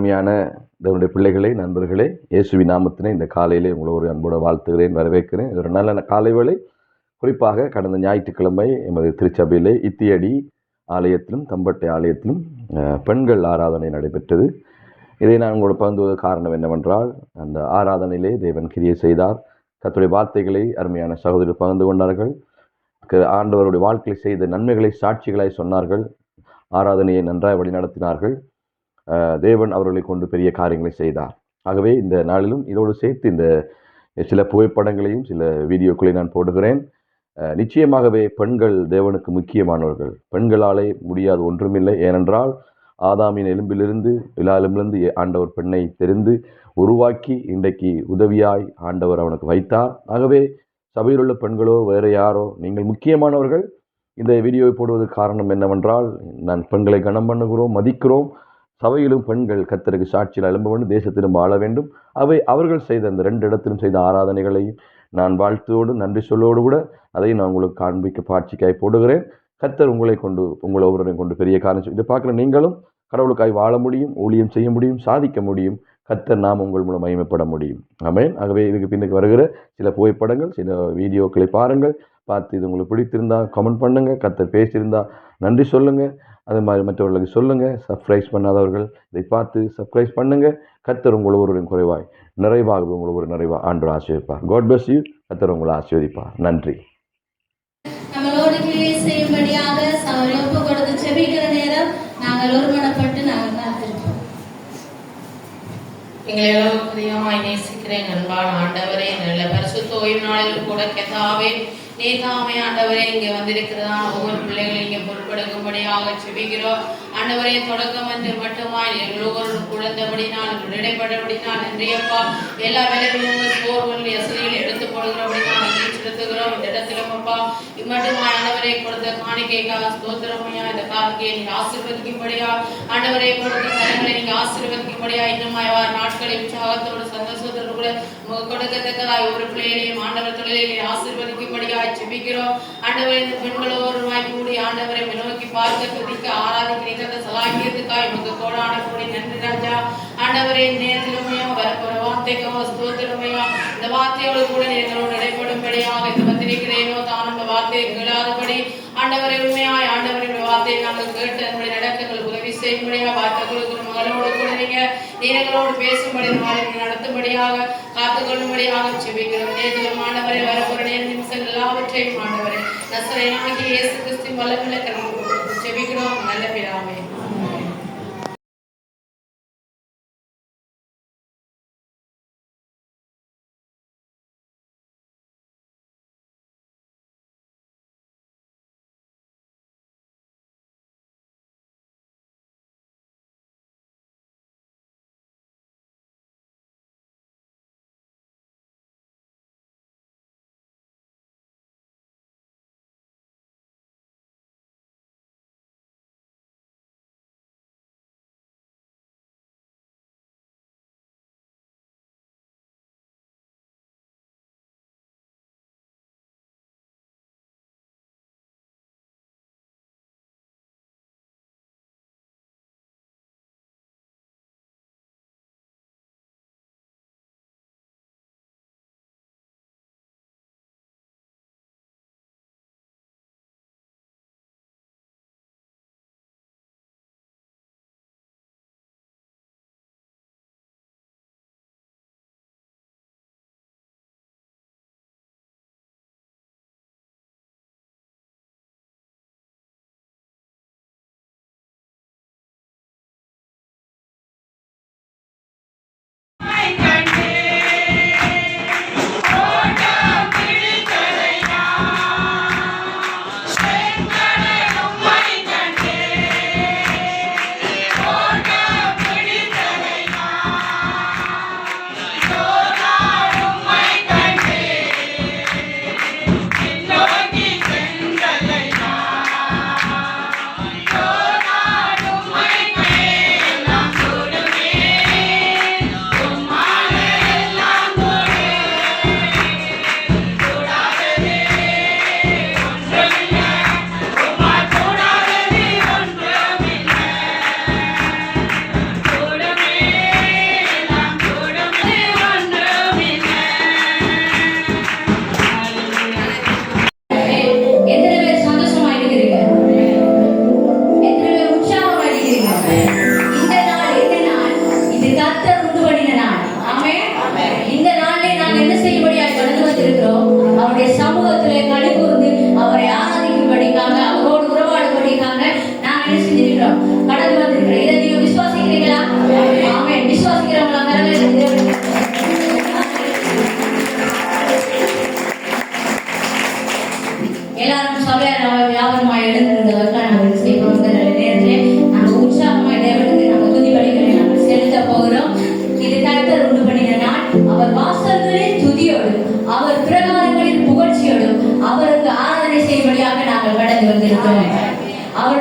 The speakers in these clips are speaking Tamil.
அருமையான தேவனுடைய பிள்ளைகளே நண்பர்களே இயேசுவி நாமத்தினை இந்த காலையிலே உங்களை ஒரு அன்போடு வாழ்த்துகிறேன் வரவேற்கிறேன். ஒரு நல்ல காலை வேளை. குறிப்பாக கடந்த ஞாயிற்றுக்கிழமை எமது திருச்சபையிலே இத்தியடி ஆலயத்திலும் தம்பட்டை ஆலயத்திலும் பெண்கள் ஆராதனை நடைபெற்றது. இதை நான் உங்களோட பகிர்ந்துவது காரணம் என்னவென்றால் அந்த ஆராதனையிலே தேவன் கிரியை செய்தார். கத்துடைய வார்த்தைகளை அருமையான சகோதரர் பகிர்ந்து கொண்டார்கள். ஆண்டவருடைய வாழ்க்கையில் செய்த நன்மைகளை சாட்சிகளாய் சொன்னார்கள். ஆராதனையை நன்றாய் வழிநடத்தினார்கள். தேவன் அவர்களை கொண்டு பெரிய காரியங்களை செய்தார். ஆகவே இந்த நாளிலும் இதோடு சேர்த்து இந்த சில புகைப்படங்களையும் சில வீடியோக்களையும் நான் போடுகிறேன். நிச்சயமாகவே பெண்கள் தேவனுக்கு முக்கியமானவர்கள். பெண்களாலே முடியாது ஒன்றுமில்லை. ஏனென்றால் ஆதாமின் எலும்பிலிருந்து விழா எலும்பிலிருந்து ஆண்டவர் பெண்ணை தெரிந்து உருவாக்கி இன்றைக்கு உதவியாய் ஆண்டவர் அவனுக்கு வைத்தார். ஆகவே சபையில் உள்ள பெண்களோ வேறு யாரோ நீங்கள் முக்கியமானவர்கள். இந்த வீடியோவை போடுவதற்கு காரணம் என்னவென்றால் நான் பெண்களை கனம் பண்ணுகிறோம் மதிக்கிறோம். சபையிலும் பெண்கள் கத்தருக்கு சாட்சியில் எழும்ப வேண்டும் தேசத்திலும் வாழ வேண்டும். அவை அவர்கள் செய்த அந்த ரெண்டு இடத்திலும் செய்த ஆராதனைகளையும் நான் வாழ்த்தோடு நன்றி சொல்லோடு கூட அதை நான் உங்களுக்கு காண்பிக்க காட்சிக்காய் போடுகிறேன். கத்தர் உங்களை கொண்டு உங்களை ஒவ்வொருவரையும் கொண்டு பெரிய காரணம் இதை பார்க்குற நீங்களும் கடவுளுக்காய் வாழ முடியும் ஊழியம் செய்ய முடியும் சாதிக்க முடியும். கத்தர் நாம் உங்கள் மூலம் மகிமைப்பட முடியும். ஆமென். ஆகவே இதுக்கு பின்னுக்கு வருகிற சில புகைப்படங்கள் சில வீடியோக்களை பாருங்கள். பார்த்து இது உங்களுக்கு பிடித்திருந்தால் கமெண்ட் பண்ணுங்கள் கத்தர் பேசியிருந்தால் நன்றி சொல்லுங்கள் அதே மாதிரி மற்றவர்களுக்கு சொல்லுங்கள் சப்ஸ்கிரைஸ் பண்ணாதவர்கள் இதை பார்த்து சப்ஸ்கிரைஸ் பண்ணுங்கள் கத்தர் உங்கள் ஒருவரின் குறைவாய் நிறைவாக உங்களை ஒரு நிறைவா ஆண்டு ஆசீர்வதிப்பார். காட் பிளஸ் யூ கத்தர் உங்களை ஆசீர்வதிப்பார். நன்றி. நம்மளோடு கிரியை செய்யும்படியாக ஒப்பு கொடுத்து எங்களை எல்லாம் பிரியமாய் நேசிக்கிறேன் அன்பான ஆண்டவரே நல்ல பரிசுத்த ஓய்வு நாளில் கூட கெத்தாவே நீதாமே ஆண்டவரே இங்க வந்திருக்கிறதா? ஒவ்வொரு பிள்ளைகளையும் இங்க பொருட்படுக்கும்படியாக செபிக்கிறோம். ஆண்டவரே தொடக்கம் வந்து மட்டுமா எல்லோரும் குழந்தபடினால் இடைப்படபடினால் நன்றியப்பா. எல்லா வேலைகளும் சோர்வுகள் எசதிகள் எடுத்து போடுகிறபடினால் நன்றி செலுத்துகிறோம். இந்த இடத்திலும் அப்பா இம்மட்டுமா ஆண்டவரை கொடுத்த காணிக்கைக்காக ஸ்தோத்திரமையா இந்த காணிக்கையை நீங்க ஆசீர்வதிக்கும்படியா? ஆண்டவரை கொடுத்த கரங்களை நீங்க ஆசீர்வதிக்கும்படியா? இன்னும் நாட்களை உற்சாகத்தோடு சந்தோஷத்தோடு கூட கொடுக்கத்தக்கதாய் ஒரு பிள்ளைகளையும் ஆண்டவர் தொழிலை ஆசீர்வதிக்கும்படியா செபிக்கிறோம் ஆண்டவரை இந்த பெண்களோடு வாய் கூடி ஆண்டவரை நோக்கி பார்க்க துதிக்க ஆராதிக்கிறீங்க அந்த சலாக்கியத்துக்காய் உங்க கோடான கோடி நன்றி ராஜா. ஆண்டவரை நேரத்திலுமையா வரப்போற வார்த்தைக்கோ ஸ்தோத்திரமையா இந்த வார்த்தையோடு கூட எங்களோடு நடைபெறும்படியாக இந்த பத்திரிக்கிறேனோ தான் அந்த வார்த்தையை கேளாதபடி ஆண்டவரை உண்மையாய் ஆண்டவரின் வார்த்தையை நாங்கள் கேட்டு அதனுடைய நடக்க உதவி செய்யும்படியாக வார்த்தை மகளோடு கூட நீங்க நீங்களோடு பேசும்படி நாளை நடத்தும்படியாக காத்துக்கொள்ளும்படியாக செபிக்கிறோம் நேற்றிலும் ஆண்டவரை வரப்போற நேர நிமிஷங்கள் எல்லாவற்றையும் ஆண்டவரை நசரையாகி இயேசு கிறிஸ்து வல்லமில்ல செபிக்கிறோம்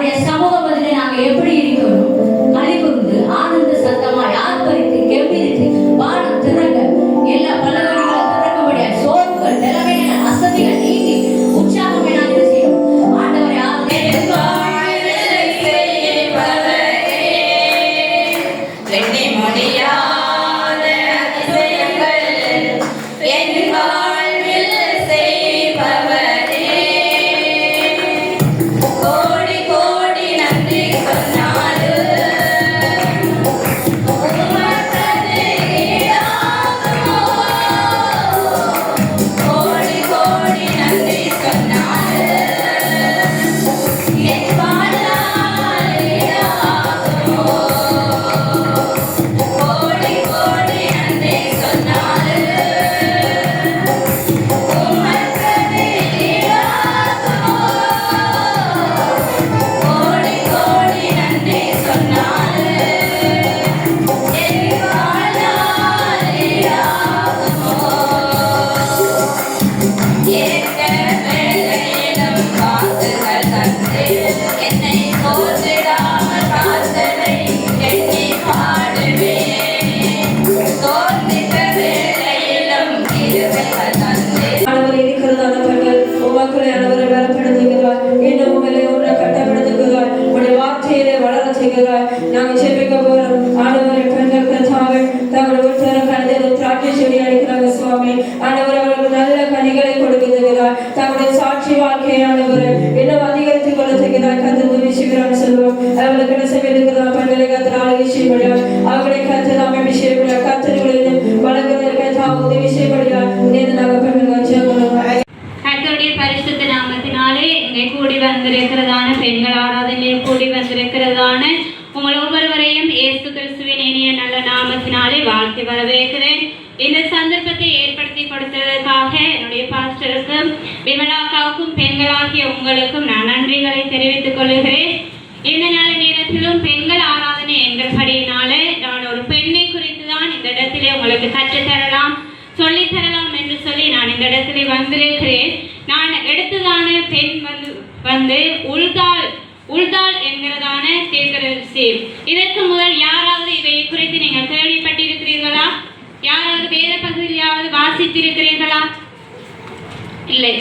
அவருடைய சமூகம் அதிலே நாங்கள் எப்படி ஆண்டவர் இன்னும் அதிகரித்துக் கொள்ள செய்கிறார் கத்து உதவி செய்கிறார் செல்வோம் அவர்களுக்கு என்ன செய்கிறார் பெண்களை கத்திர ஆளுகை செய்யப்படுகிறார் அவர்களை உங்களுக்கு கற்றுத்தரலாம். சொல்லி தரலாம் என்று சொல்லி நான் இந்த இடத்துல வந்திருக்கிறேன். நான் எடுத்ததான பெண் வந்து வந்து உள்தாள் உள்தாள் என்கிறதான தீர்க்கதரிசி இதற்கு முதல் யாராவது இதை குறித்து நீங்கள் கேள்விப்பட்டிருக்கிறீர்களா? யாராவது வேத பகுதியாவது வாசித்திருக்கிறீர்களா? இல்லை.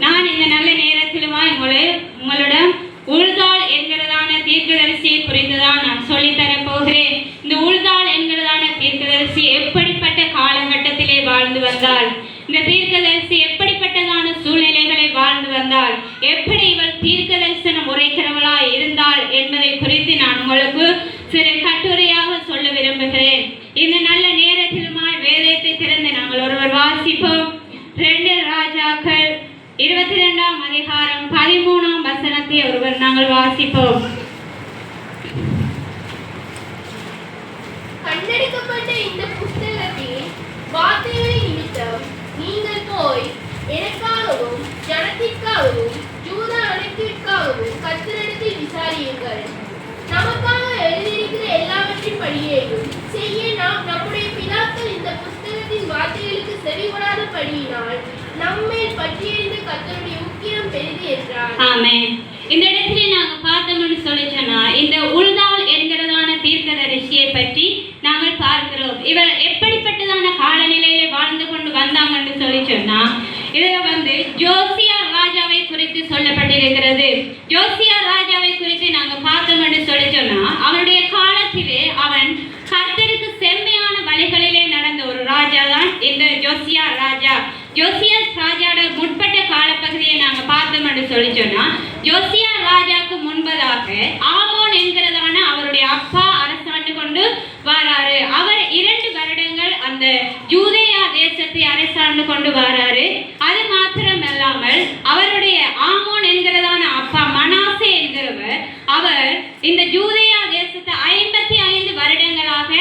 நான் இந்த நல்ல நேரத்திலுமா உங்களை உங்களிடம் உள்தாள் என்கிறதான தீர்க்கதரிசியை குறித்து தான் நான் சொல்லித் போகிறேன். இந்த உள்தாள் என்கிறதான தீர்க்கதரிசி எப்படி காலகட்டத்திலே வாழ்ந்து வந்தாள். இந்த தீர்க்கதரிசி எப்படிப்பட்டதான சூழ்நிலைகளை வாழ்ந்து வந்தாள்? எப்படி இவள் தீர்க்க தரிசனம் உரைக்கிறவளா இருந்தாள் என்பதை குறித்து நான் உங்களுக்கு சிறு கட்டுரையாக சொல்ல விரும்புகிறேன். இந்த நல்ல நேரத்திலுமாய் வேதத்தை திறந்து நாங்கள் ஒருவர் வாசிப்போம். ரெண்டு ராஜாக்கள் இருபத்தி ரெண்டாம் அதிகாரம் பதிமூணாம் வசனத்தை ஒருவர் நாங்கள் வாசிப்போம் கண்டெடுக்கப்பட்ட இந்த புஸ்தகத்தில் வார்த்தைகளை நிமித்தம் நீங்கள் போய் எனக்காகவும் ஜனத்திற்காகவும் யூதா அனைத்திற்காகவும் கத்திரிடத்தில் விசாரியுங்கள். நமக்காக எழுதியிருக்கிற எல்லாவற்றின் படியேயும் செய்ய நாம் நம்முடைய பிதாக்கள் இந்த புஸ்தகத்தின் வார்த்தைகளுக்கு செவிகொடாத படியினால் நம்மேல் பற்றியறிந்த கத்தருடைய உக்கிரம் பெரிது என்றார். இந்த இடத்துல நாங்க பார்த்தோம்னு சொல்லி சொன்னா இந்த உள்தாள் என்கிறதான தீர்க்கதரிசியை பற்றி நாங்கள் பார்க்கிறோம் இவர் எப்படிப்பட்டதான காலநிலையில வாழ்ந்து கொண்டு வந்தாங்கன்னு சொல்லி சொன்னா இதுல வந்து ஜோசியா ராஜாவை குறித்து சொல்லப்பட்டிருக்கிறது. ஜோசியா ராஜாவை குறித்து நாங்க பார்த்தோம் என்று சொல்லி சொன்னா அவனுடைய காலத்திலே அவன் கர்த்தருக்கு செம்மையான வழிகளிலே நடந்த ஒரு ராஜா தான் இந்த ஜோசியா ராஜா. ஜோசியா ராஜாவோட முற்பட்ட காலப்பகுதியை நாங்க பார்த்தோம் என்று சொல்லி சொன்னா ஜோசியா ராஜாவுக்கு முன்பதாக ஆமோன் என்கிறதான அவருடைய அப்பா அரசாண்டு கொண்டு வராரு. அவர் இரண்டு அந்த ஜூதேயா தேசத்தை அரசாண்டு கொண்டு வராரு. அது மாத்திரம் அல்லாமல் அவருடைய ஆமோன் என்கிறதான அப்பா மனாசே என்கிறவர் அவர் இந்த ஜூதேயா தேசத்தை ஐம்பத்தி ஐந்து வருடங்களாக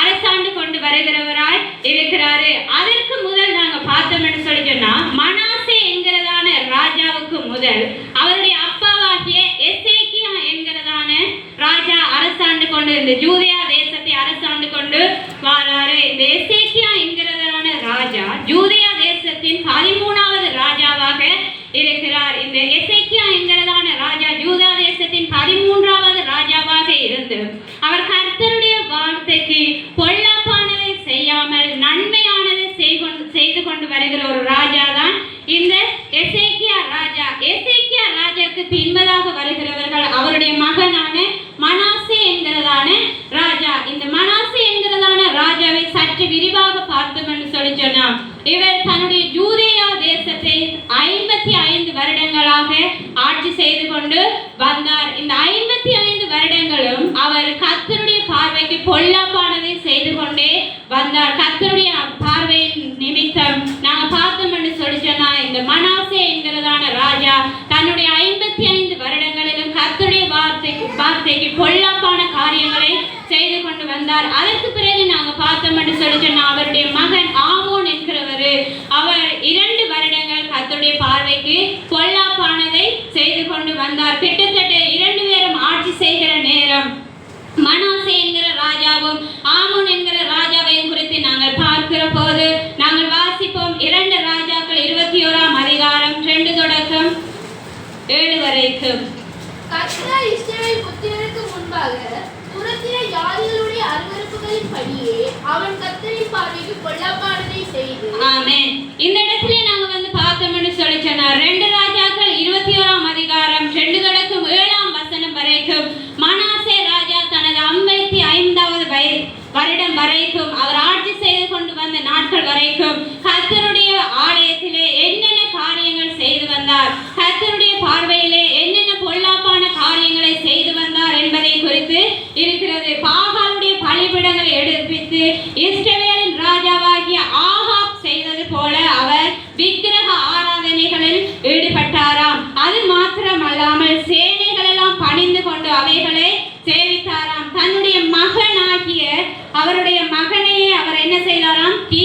அரசாண்டு கொண்டு வருகிறவராய் இருக்கிறாரு. அதற்கு முதல் நாங்க பார்த்தோம் சொல்லி சொன்னா மனாசே என்கிறதான ராஜாவுக்கு முதல் அவருடைய அப்பாவாகிய எசேக்கியா என்கிறதான ராஜா அரசாண்டு கொண்டு இருந்த ஜூதேயா தேசத்தை அரசாண்டு கொண்டு வாராரு இந்த எசேக்கியா என்கிறதான ராஜா ஜூதியா தேசத்தின் பதிமூணாவது ராஜாவாக இருக்கிறார் இந்த எசேக்கியா என்கிறதான ராஜா பின்பதாக வருகிறவர்கள் அவருடைய மகனான மனாசி என்கிறதான ராஜா. இந்த மனாசி என்கிறதான ராஜாவை சற்று விரிவாக பார்த்தோம் என்று சொல்லி சொன்னார் இவர் தன்னுடைய ஜூதேயா தேசத்தை ஐம்பத்தி ஐந்து வருடங்களாக ஆட்சி செய்து கொண்டு வந்தார். இந்த ஐம்பத்தி ஐந்து வருடங்களும் அவர் கத்தருடைய பார்வைக்கு பொல்லாப்பானதை செய்து கொண்டே வந்தார். கத்தருடைய பார்வையின் நிமித்தம் நாங்க பார்த்தோம் என்று சொல்லி சொன்னா இந்த மனாசே என்கிறதான ராஜா தன்னுடைய ஐம்பத்தி ஐந்து வருடங்களிலும் கர்த்தருடைய வார்த்தைக்கு வார்த்தைக்கு பொல்லாப்பான காரியங்களை செய்து கொண்டு வந்தார். அதற்கு பிறகு நாங்க பார்த்தோம் என்று சொல்லி சொன்னா அவருடைய மகன் ஆமோன் என்கிறவர் அவர் இரண்டு வருடங்கள் கத்துடைய பார்வைக்கு பொல்லாப்பானதை செய்து கொண்டு வந்தார். கிட்டத்தட்ட இரண்டு பேரும் ஆட்சி செய்கிற நேரம் மனாசே என்கிற ராஜாவும் ஆமோன் என்கிற ராஜாவையும் குறித்து நாங்கள் பார்க்கிற போது நாங்கள் வாசிப்போம் இரண்டு ராஜாக்கள் இருபத்தி ஓராம் அதிகாரம் ரெண்டு தொடக்கம் ஏழு வரைக்கும். கர்த்தர் இஸ்ரவேல் புத்திரருக்கு முன்பாக துரத்தின யாரிகளுடைய அருவருப்புகளின் படியே அவன் கர்த்தரின் பார்வைக்கு பொல்லாப்பானதை செய்து ஆமென். இந்த இடத்துல நாங்க வந்து பார்த்தோம்னு சொல்லி சொன்னார் ரெண்டு ராஜாக்கள் இருபத்தி ஓராம் அதிகாரம் ரெண்டு தொடக்கம் ஏழாம் வசனம் வரைக்கும் மனாசே ராஜா தனது ஐம்பத்தி ஐந்தாவது வய வருடம் வரைக்கும் அவர் ஆட்சி செய்து கொண்டு வந்த நாட்கள் வரைக்கும் கர்த்தருடைய ஆலயத்திலே என்னென்ன காரியங்கள் செய்து வந்தார் கர்த்தருடைய பார்வையிலே என்னென்ன பொல்லாப்பான காரியங்களை செய்து வந்தார் என்பதை குறித்து இருக்கிறது பாகாலுடைய பலிபிடங்களை எடுப்பித்து இஸ்ரவேலின் ராஜாவாகிய ஆகாப் செய்தது போல அவர் விக்கிரக ஆராதனைகளில் ஈடுபட்டாராம் அது மாத்திரமல்லாமல் சேனைகள் எல்லாம் கொண்டு அவைகளை சேவித்தாராம். தன்னுடைய மகனாகிய அவருடைய மகனையே அவர் என்ன செய்தாராம்? தீ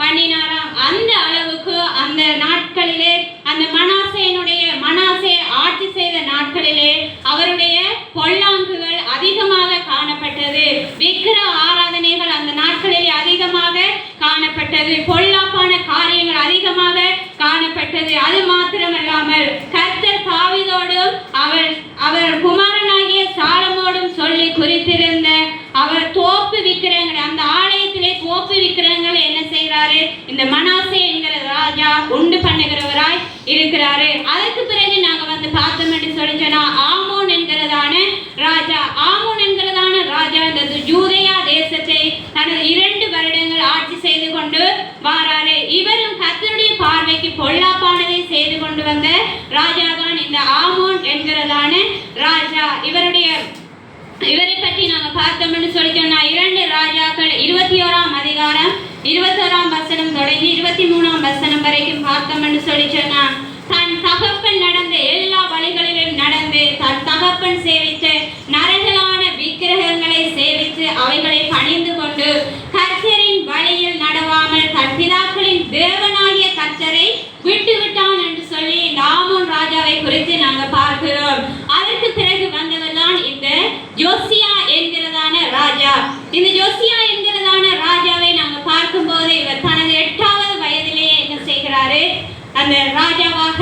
பண்ணினாராம் அந்த அளவுக்கு அந்த நாட்களிலே அந்த மனாசேனுடைய மனாசே ஆட்சி செய்த நாட்களிலே அவருடைய பொல்லாங்குகள் அதிகமாக காணப்பட்டது விக்கிர ஆராதனைகள் அந்த நாட்களிலே அதிகமாக காணப்பட்டது பொல்லாப்பான காரியங்கள் அதிகமாக காணப்பட்டது அது மாத்திரமல்லாமல் கர்த்தர் தாவீதோடும் அவர் அவர் குமாரனாகிய சாலமோடும் சொல்லி குறித்திருந்த அவர் தோப்பு விக்கிரங்கள் அந்த ஆலயத்திலே தோப்பு விக்கிரங்கள் என்ன செய்கிறாரு இந்த மனாசே என்கிற ராஜா உண்டு பண்ணுகிறவராய் இருக்கிறாரு. அதற்கு பிறகு நாங்க வந்து பார்த்தோம் என்று சொல்லி சொன்னா ஆமோன் என்கிறதான ராஜா ஆமோன் என்கிறதான ராஜா இந்த ஜூதையா தேசத்தை தனது இரண்டு வருடங்கள் ஆட்சி செய்து கொண்டு வாராரு. இவரும் கத்தருடைய பார்வைக்கு பொல்லாப்பானதை செய்து கொண்டு வந்த ராஜா தான் இந்த ஆமோன் என்கிறதான ராஜா. இவருடைய இவரை பற்றி நாங்க பார்த்தோம்னு சொல்லி சொன்னா இரண்டு ராஜாக்கள் இருபத்தி ஓராம் அதிகாரம் இருபத்தோராம் வசனம் தொடங்கி இருபத்தி மூணாம் வசனம் வரைக்கும் பார்த்தோம்னு சொல்லி சொன்னான். தன் தகப்பன் நடந்த எல்லா வழிகளிலும் நடந்து தன் தகப்பன் சேவித்து நரகலான விக்கிரகங்களை சேவித்து அவைகளை பணிந்து கொண்டு கர்த்தரின் வழியில் நடவாமல் தன் பிதாக்களின் தேவனாகிய கர்த்தரை விட்டு விட்டான் என்று சொல்லி இந்த ஆமோன் ராஜாவை குறித்து நாங்க பார்க்கிறோம் அதற்கு பிறகு வந்தவர் தான் இந்த ஜோசியா என்கிறதான ராஜா இந்த ஜோசியா என்கிறதான ராஜாவை நாங்க பார்க்கும்போது இவர் தனது எட்டாவது வயதிலேயே என்ன செய்கிறாரு அந்த ராஜாவாக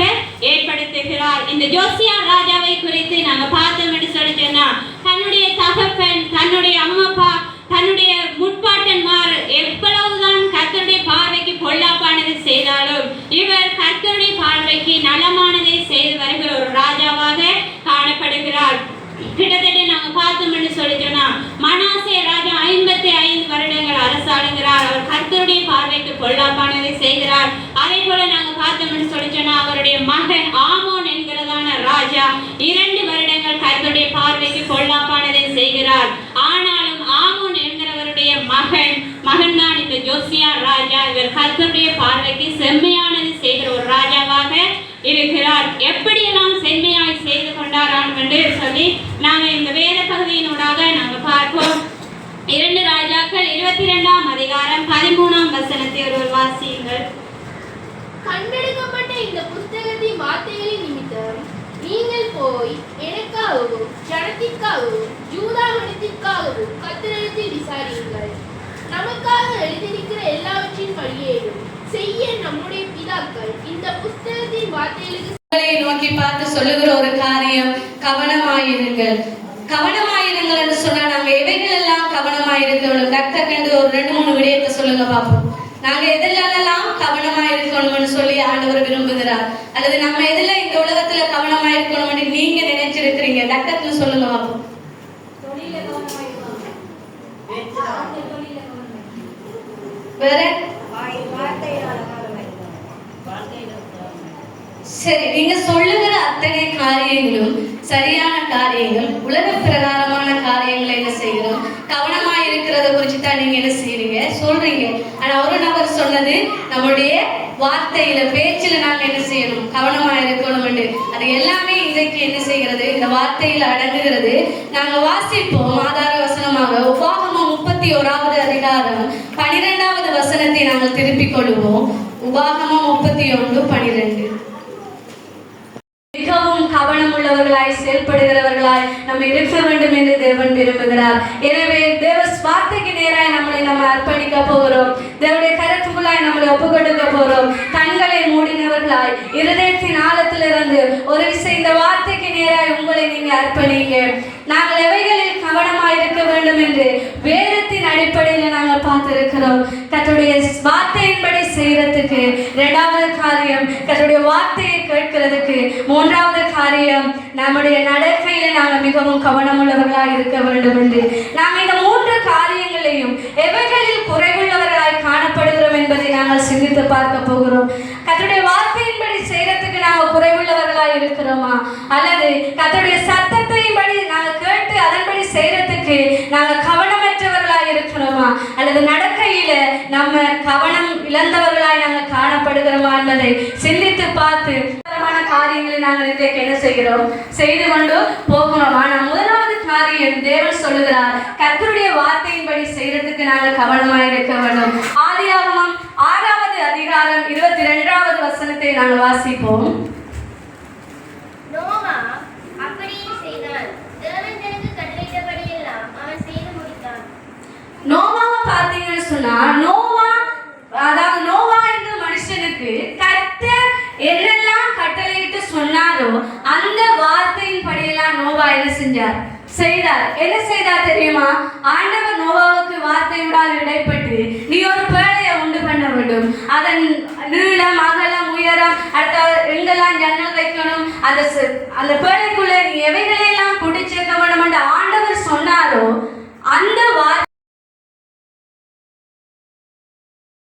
ஏற்படுத்துகிறார் இந்த ஜோசியா ராஜாவை குறித்து நாங்க பார்த்தோம் என்று சொல்லி சொன்னா தன்னுடைய தகப்பன் தன்னுடைய அம்மப்பா தன்னுடைய முற்பாட்டன்மார் எவ்வளவுதான் கத்தருடைய பார்வைக்கு பொல்லாப்பானது செய்தாலும் இவர் கத்தருடைய பார்வைக்கு நலமானதை செய்து வருகிற ஒரு ராஜாவாக காணப்படுகிறார். கிட்டத்தட்ட பார்த்தோம்னு சொல்லி சொன்னா மனாசே ராஜா ஐம்பத்தி ஐந்து வருடங்கள் அரசாடுகிறார். அவர் கர்த்தருடைய பார்வைக்கு பொல்லாப்பானதை செய்கிறார். அதே போல நாங்க பார்த்தோம்னு சொல்லி சொன்னா அவருடைய மகன் ஆமோன் என்கிறதான ராஜா இரண்டு வருடங்கள் கர்த்தருடைய பார்வைக்கு பொல்லாப்பானதை செய்கிறார். ஆனாலும் ஆமோன் என்கிறவருடைய மகன் மகன் தான் இந்த ஜோசியா ராஜா. இவர் கர்த்தருடைய பார்வைக்கு செம்மையானது செய்கிற ஒரு ராஜாவாக இருக்கிறார். எப்படியெல்லாம் செம்மையாய் செய்து கொண்டாராம் என்று சொல்லி நாங்க இந்த வேத பகுதியினூடாக நாங்க பார்ப்போம் இரண்டு இருபத்தி இரண்டாம் அதிகாரம் பதிமூணாம் வசனத்தை ஒருவர் வாசியுங்கள். கண்டெடுக்கப்பட்ட இந்த புஸ்தகத்தின் வார்த்தைகளின் நிமித்தம் நீங்கள் போய் எனக்காகவும் ஜனத்திற்காகவும் ஜூதாவனத்திற்காகவும் கத்திரத்தில் விசாரியுங்கள். நமக்காக எழுதியிருக்கிற எல்லாவற்றின் படியேயும் செய்ய நம்முடைய பிதாக்கள் இந்த புஸ்தகத்தின் வார்த்தைகளுக்கு நோக்கி பார்த்து சொல்லுகிற ஒரு காரியம் கவனமாயிருங்கள். கவனமாயிருங்கள் என்று சொன்னா நாங்க எவைகள் எல்லாம் கவனமாயிருக்க வேண்டும் கத்த கண்டு ஒரு ரெண்டு மூணு விடயத்தை சொல்லுங்க பாப்போம் நாங்க எதிலெல்லாம் கவனமா இருக்கணும்னு சொல்லி ஆண்டவர் விரும்புகிறார். அல்லது நம்ம எதுல இந்த உலகத்துல கவனமா இருக்கணும்னு நீங்க நினைச்சிருக்கிறீங்க? டக்கத்துல சொல்லுங்க பாப்போம் வேற? சரி நீங்க சொல்லுகிற அத்தனை காரியங்களும் சரியான காரியங்கள் உலக பிரகாரமான காரியங்களை என்ன செய்கிறோம் கவனமா இருக்கிறத குறித்து தான் நீங்க என்ன செய்யறீங்க சொல்றீங்க. ஆனா ஒரு நபர் சொன்னது நம்முடைய வார்த்தையில பேச்சுல நாங்க என்ன செய்யணும்? கவனமா இருக்கணும் அது எல்லாமே இன்றைக்கு என்ன செய்கிறது? இந்த வார்த்தையில அடங்குகிறது. நாங்க வாசிப்போம் ஆதார வசனமாக. உபாகமம் முப்பத்தி ஓராவது அதிகாரம் பனிரெண்டாவது வசனத்தை நாங்கள் திருப்பிக் கொள்வோம். உபாகமம் முப்பத்தி ஒன்று பனிரெண்டு மிகவும் கவனம் உள்ளவர்களாய் செயல்படுகிறவர்களாய் நம்ம இருக்க வேண்டும் என்று தேவன் விரும்புகிறார். எனவே தேவ வார்த்தைக்கு நேராய் நம்மளை நம்ம அர்ப்பணிக்க போகிறோம். தேவனுடைய கருத்துக்குள்ளாய் நம்மளை ஒப்பு கொடுக்க போகிறோம். கண்களை மூடினவர்களாய் இருதயத்தின் ஆழத்திலிருந்து ஒரு விஷயம் இந்த வார்த்தைக்கு நேராய் உங்களை நீங்க அர்ப்பணிங்க நாங்கள் எவைகள் கவனமாய் இருக்க வேண்டும் என்று வேதத்தின் அடிப்படையில் நாங்கள் பார்த்திருக்கிறோம். கர்த்தருடைய வார்த்தையின்படி செய்யறதுக்கு இரண்டாவது காரியம் கர்த்தருடைய வார்த்தையை கேட்கிறதுக்கு மூன்றாவது காரியம் நம்முடைய நடக்கையில நாங்கள் மிகவும் கவனம் இருக்க வேண்டும் என்று நாம் இந்த மூன்று காரியங்களையும் எவைகளில் குறைவுள்ளவர்களாய் காணப்படுகிறோம் என்பதை நாங்கள் சிந்தித்து பார்க்க போகிறோம். கர்த்தருடைய வார்த்தையின்படி செய்யறதுக்கு நாங்கள் குறைவுள்ளவர்களாய் இருக்கிறோமா? அல்லது கர்த்தருடைய அது நடக்கையில நம்ம கவனம் இழந்தவர்களாய் நாங்கள் காணப்படுகிறோமா என்பதை சிந்தித்து பார்த்து காரியங்களை நாங்கள் இன்றைக்கு என்ன செய்கிறோம்? செய்து கொண்டு போகிறோம்? ஆனால் முதலாவது காரியம் தேவன் சொல்லுகிறார் கத்தருடைய வார்த்தையின்படி செய்யறதுக்கு நாங்கள் கவனமாக இருக்க வேண்டும். ஆதியாகமம் ஆறாவது அதிகாரம் இருபத்தி ரெண்டாவது வசனத்தை நாங்கள் வாசிப்போம். சொன்னா நோவா அதாவது நோவா என்ற மனுஷனுக்கு கர்த்தர் என்னெல்லாம் கட்டளையிட்டு சொன்னாரோ அந்த வார்த்தையின் படியெல்லாம் நோவா என்ன செஞ்சார்? செய்தார். என்ன செய்தார் தெரியுமா? ஆண்டவர் நோவாவுக்கு வார்த்தையுடால் இடைப்பட்டு நீ ஒரு பேழையை உண்டு பண்ண வேண்டும். அதன் நீளம் அகலம் உயரம் அடுத்த எங்கெல்லாம் ஜன்னல் வைக்கணும் அந்த அந்த பேழைக்குள்ள நீ எவைகளையெல்லாம் குடிச்சேர்க்க வேண்டும்? என்று ஆண்டவர் சொன்னாரோ அந்த வார்த்தை